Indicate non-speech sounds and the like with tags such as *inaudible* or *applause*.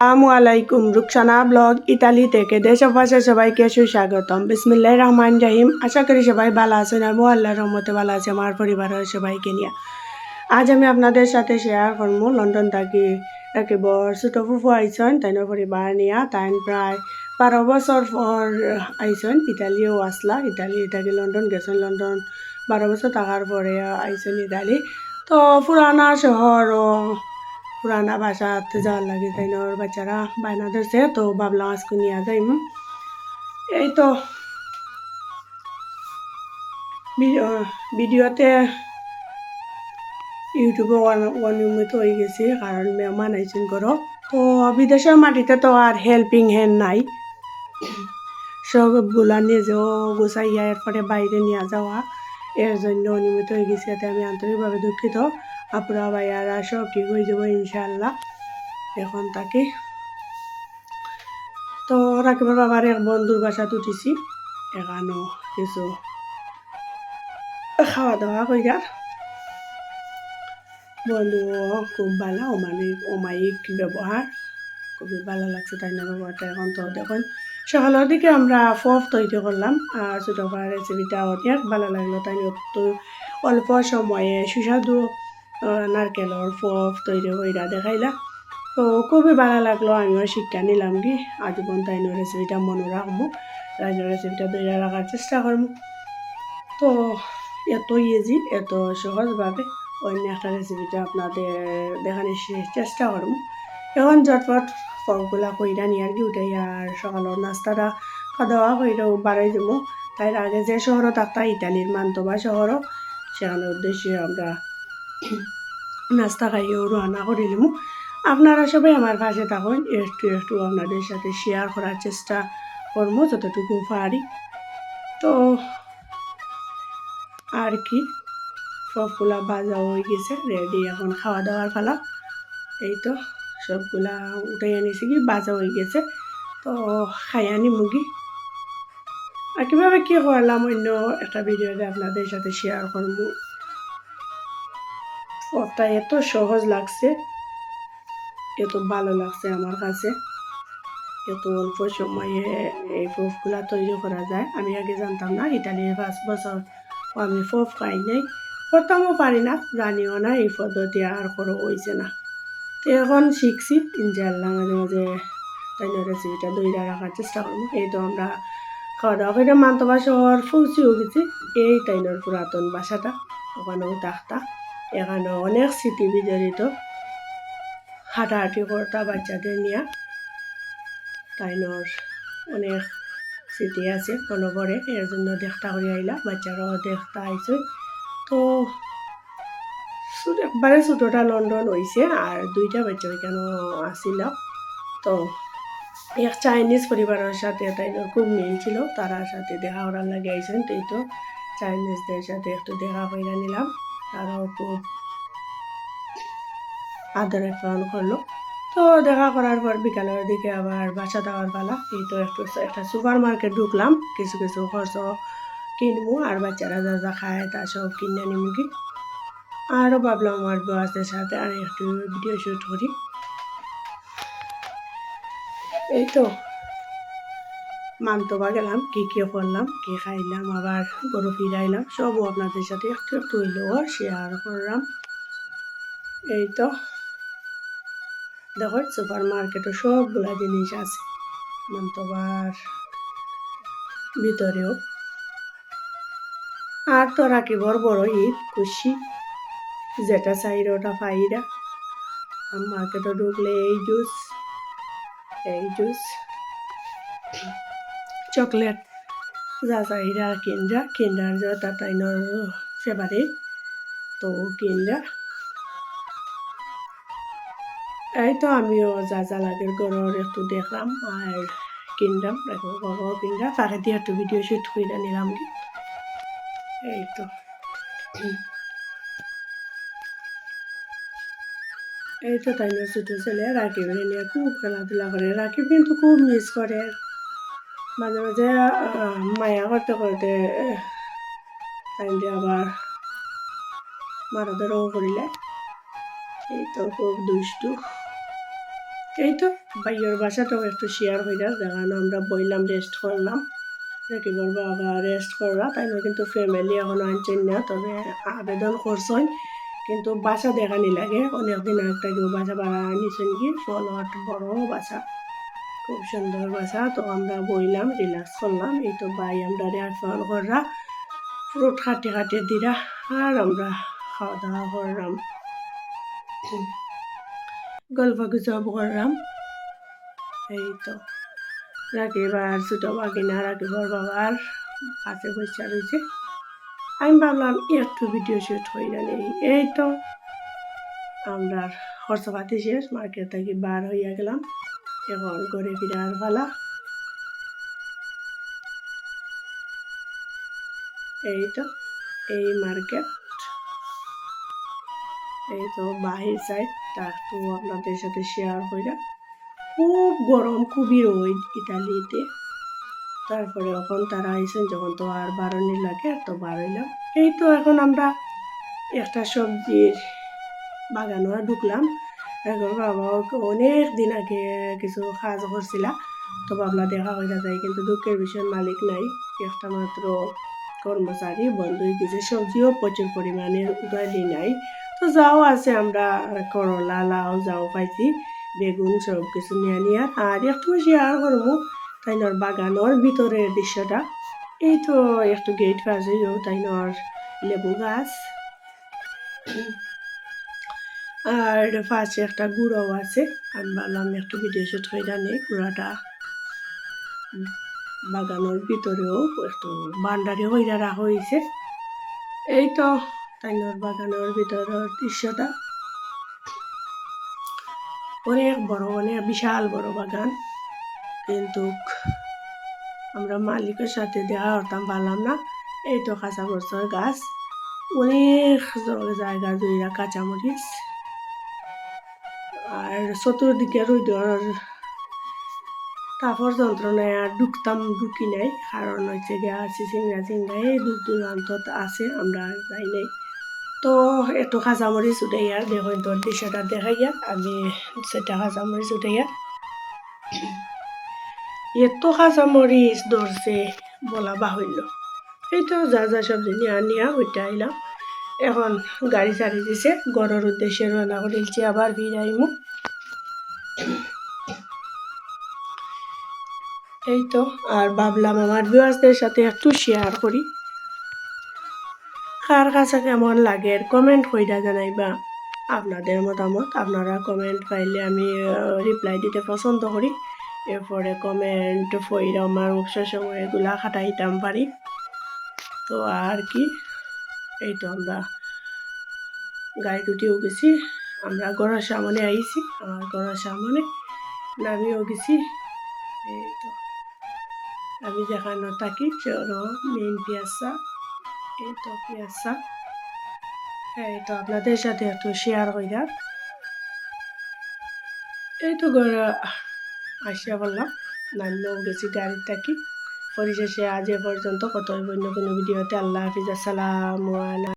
আসসালামু আলাইকুম, Rukhsana blog Italy থেকে দেশ ও পাশে সবাইকে সুস্বাগতম। বিসমিল্লাহ রহমান জাহিম আশা করি সবাই ভালো আছেন আর আল্লাহর রহমতে ভালো আছে আমার পরিবারের সবাইকে নিয়ে। আজ আমি আপনাদের সাথে শেয়ার করব লন্ডন থাকি একেবারে ছোটো ফুফু আইসন, তাইনের পরিবার নিয়ে। তাইন প্রায় বারো বছর পর আইসন, ইতালিও আসলা। ইতালি থাকি লন্ডন গেছেন। লন্ডন বারো বছর থাকার পরে আইসন ইতালি। তো পুরানা শহর পুরানা বাসাতে যাওয়ার লাগে, তাই ওর বাচ্চারা বায়না ধরছে, তো ভাবলাম আজকে নিয়ে যাইম এই তো ভিডিও- ভিডিওতে ইউটিউবে অনিয়মিত হয়ে গেছে, কারণ মেহমান আইসেন করো তো বিদেশের মাটিতে তো আর হেল্পিং হ্যান্ড নাই। সবগুলা নিজেও গুছাইয়া এরপরে বাইরে নিয়ে যাওয়া, এর জন্য অনিয়মিত হয়ে গেছে, এতে আমি আন্তরিকভাবে দুঃখিত। আপনারা ভাইয়ারা সব ঠিক হয়ে যাব ইনশাল্লাহ এখন তাকে। তো রাকিবের বাবার এক বন্ধুর বাসা উঠেছি। এখানেও কিছু খাওয়া দাওয়া কইরার। বন্ধু, খুব ভালো, অমানিক, অমায়িক ব্যবহার। খুবই ভালো লাগছে তাই না ব্যবহারটা এখন তো দেখুন। সকালের দিকে আমরা ফফ তৈরি করলাম, আর ছোটো ভাইয়ের রেসিপিটা অনেক ভালো লাগল তাই তো অল্প সময়ে সুস্বাদু নারকেলের ফফ তৈরি কইরা দেখাইলা। তো খুবই ভালো লাগল, আমিও শিক্ষা নিলাম কি। আজীবন তাই রেসিপিটা মনে রাখব তাই রেসিপিটা তৈরি রাখার চেষ্টা করব তো এত ইজি এত সহজভাবে অন্য একটা রেসিপিটা আপনাদের দেখানোর চে- চেষ্টা করব এখন ঝটপট ফলগুলা কইরা নিয়ে আর কি উঠে আর সকালের নাস্তাটা খাওয়া দাওয়া কইরাও বাড়াই দেবো। তাই আগে যে শহরও থাকতা ইতালির মান্তবা শহরও সেখানের উদ্দেশ্যে আমরা *coughs* নাস্তা খাইয়েও করে নিবো আপনারা সবাই আমার পাশে থাকুন, একটু একটু আপনাদের সাথে শেয়ার করার চেষ্টা করব যতটুকু পারি। তো, আর কি? সবগুলা ভাজা হয়ে গেছে রেডি এখন খাওয়া দাওয়ার পালা। এই তো, সবগুলা উঠে এনেছি কি, ভাজা হয়ে গেছে। তো খাই আনি মুগি আর কীভাবে কী করলাম, অন্য একটা ভিডিওতে আপনাদের সাথে শেয়ার করব পথটা এত সহজ লাগছে, এত ভালো লাগছে আমার কাছে। এত অল্প সময়ে এই ফফগুলা তৈরি করা যায়। আমি আগে জানতাম না, ইতালির পাঁচ বছর আমি ফফ খাই নাই। করতামও পারি না, জানিও না এই পদ্ধতি আর করো হয়েছে না। তো এখন শিখছি ইনশাল্লাহ মাঝে মাঝে তাই রেসিপিটা দইরা রাখার চেষ্টা করব। এই তো আমরা খাওয়া দাওয়া করে মান্তবা শহর পৌঁছেও গেছি। এই তাইনোর পুরাতন বাসাটা, ওখানেও থাকতা। এখানে অনেক স্মৃতি বিজড়িত। হাঁটাহাঁটি করতা বাচ্চাদের নিয়ে। তাইনোর অনেক স্মৃতি আছে মনে পড়ে এর জন্য দেখতা করে আইলা বাচ্চারাও দেখতা আইছে তো একবারে ছোটোটা লন্ডন হয়েছে আর দুইটা বাচ্চা ওইখানে আসিল তো এক চাইনিজ পরিবারের সাথে তাইনোর খুব মিল ছিল তারার সাথে দেখা করার লাগে আইসেন তো তো চাইনিজদের সাথে একটু দেখা করে নিলাম তারাও খুব আদরে পালন করল। তো দেখা করার পর বিকালের দিকে আবার বাসা দেওয়ার পালা। এই তো একটু একটা সুপার মার্কেট ঢুকলাম। কিছু কিছু খরচ কিনবো। আর বাচ্চারা যা যা খায় তা সব কিনে নিবো কি? আরও ভাবলাম আমার বয়সের সাথে আর একটু ভিডিও শ্যুট করি। এই তো মান্তবা গেলাম, কি কি করলাম, কি খাইলাম, আবার গরু ফিরাইলাম, সবও আপনাদের সাথে একটু একটু হইলেও শেয়ার করলাম। এই তো। দেখো সুপার মার্কেটে সবগুলা জিনিস আছে। মন্তবার ভিতরেও। আর তো রাখিবর বড় ঈদ, খুশি, যেটা চাইর ওটা পাইরা। মার্কেটে ঢুকলে এই জুস এই জুস চকলেট। যা চাহিদা কিনরা কিনার যা তাইনোর ফেভারিট তো, কিনরা। এই তো আমিও যা যা লাগে ঘরের একটু দেখলাম আর কিনলাম। বাবাও কিনলাম তাকে দিয়ে একটু ভিডিও শুট করে নিলাম এই তো। এই তো তাই ছোটো ছেলে রাকিব নিয়ে খুব খেলাধুলা করে। রাকিব কিন্তু খুব মিস করে। মাঝে মাঝে মায়া করতে করতে তাই দিয়ে আবার মারা ধরেও করিলে। এই তো খুব দুষ্টু। এই তো, ভাইয়ের বাসাটাও একটু শেয়ার যাক দেখানো আমরা বইলাম রেস্ট করলাম। নাকি বলব আবার রেস্ট করবা, তাই কিন্তু ফ্যামিলি এখনও আনছেন না, তবে আবেদন করছেন কিন্তু বাসা দেখানি লাগে, অনেকদিন কেউ বাসা ভাড়া নিছেন কি ফলট বড় বাসা। খুব সুন্দর বাসা। তো আমরা বইলাম রিল্যাক্স করলাম। এই তো ভাই আমরা রেফার কররা ফ্রুট খাটে খাটে দিরা, আর আমরা খাওয়া দাওয়া করলাম। গল্প গুজব করলাম। এই তো রাকিব আর ছোটো বাগিনা রাকিবর বাবার কাছে বসে রয়েছে। আমি ভাবলাম, একটু ভিডিও শুট হয়ে জানি এই তো, আমরা খরচাপাতি শেষ মার্কেট থেকে বার হইয়া গেলাম। এখন ঘরে ফিরার পালা। এই তো, এই মার্কেট। এই তো, বাহির সাইড তা তো আপনাদের সাথে শেয়ার কইরা খুব গরম, খুবই রোদ ইতালিতে। তারপরে এখন তারা আইসেন, যখন তো আর বারোনি লাগে তো বারোইলাম এই তো এখন আমরা একটা সবজির বাগানো ঢুকলাম। বাবা অনেক দিন আগে কিছু কাজ করছিলা তো বাবলা দেখা হয়ে যায় কিন্তু দুঃখের বিষয় মালিক নাই। একটা মাত্র কর্মচারী বন্ধ গেছে সবজিও প্রচুর পরিমাণের উড়ালি নাই। তো যাও আছে আমরা, করলা লাউ যাও পাইছি, বেগুন সব কিছু নিয়ে নিয়ে। আর একটু শেয়ার করব তাইনর বাগানোর ভিতরের দৃশ্যটা। এই তো একটু গেট পাস হইও তাইনর লেবু গাছ। আর পাশে একটা গুঁড়াও আছে। আমি ভাবলাম একটু ভিডিও শুট হয়ে জানি, গুঁড়াটা বাগানোর ভিতরেও একটু বান্ডারি হইয়া রাখা হয়েছে। এই তো তাইনর বাগানোর ভিতরের দৃশ্যটা। অনেক বড়, অনেক বিশাল বড় বাগান। কিন্তু আমরা মালিকের সাথে দেখা করতাম পারলাম না, এই তো কাঁচা মরিচের গাছ। অনেক জায়গা জুড়ে কাঁচামরিচ। আর চতুর্দিকে রোদর তাপর যন্ত্রণায় আর ঢুকতাম ঢুকি নাই। কারণ হচ্ছে গিয়া আছে চিংড়া চিংড়া এই দূর দূরান্তত আছে, আমরা যাই নাই। তো একটু কাঁচামরিচ উঠাইয়া দেখুন তোর দৃশ্যটা দেখাইয়া আমি সেটা কাঁচামরিচ উঠাইয়া এত কাঁচামরিচ ধরছে বলা বাহুল্য। এই তো যা যা সবজি নিয়ে নিয়া ওইটা আইলাম এখন গাড়ি ছাড়ি দিছে। গড়ের উদ্দেশ্যে রওনা করেছি আবার ফিরাইমু এই তো, আর ভাবলাম আমার ভিউয়ার্সদের সাথে একটু শেয়ার করি। কার কাছে কেমন লাগে কমেন্ট কইরা জানাইবা। আপনাদের মতামত আপনারা কমেন্ট পাইলে আমি রিপ্লাই দিতে পছন্দ করি। এরপরে কমেন্ট ফইরা আমার অবসর সময় এগুলা খাটাইতাম পারি। তো আর কি এই তো আমরা গাড়ি দুটিও গেছি। আমরা ঘরের সামনে আইছি আমার ঘরের সামনে নামিও গেছি। এই তো। আমি দেখানো থাকি মেইন পিয়াসা এই তো পিয়াসা এই তো আপনাদের সাথে একটু শেয়ার কইরা এই তো ঘরে আসিয়া বললাম নামিও গেছি গাড়ির থাকি। পরিশেষে আজ এ পর্যন্ত। কত বন্য কোনো ভিডিওতে আল্লাহ হাফিজ। আসসালামু আলাইকুম।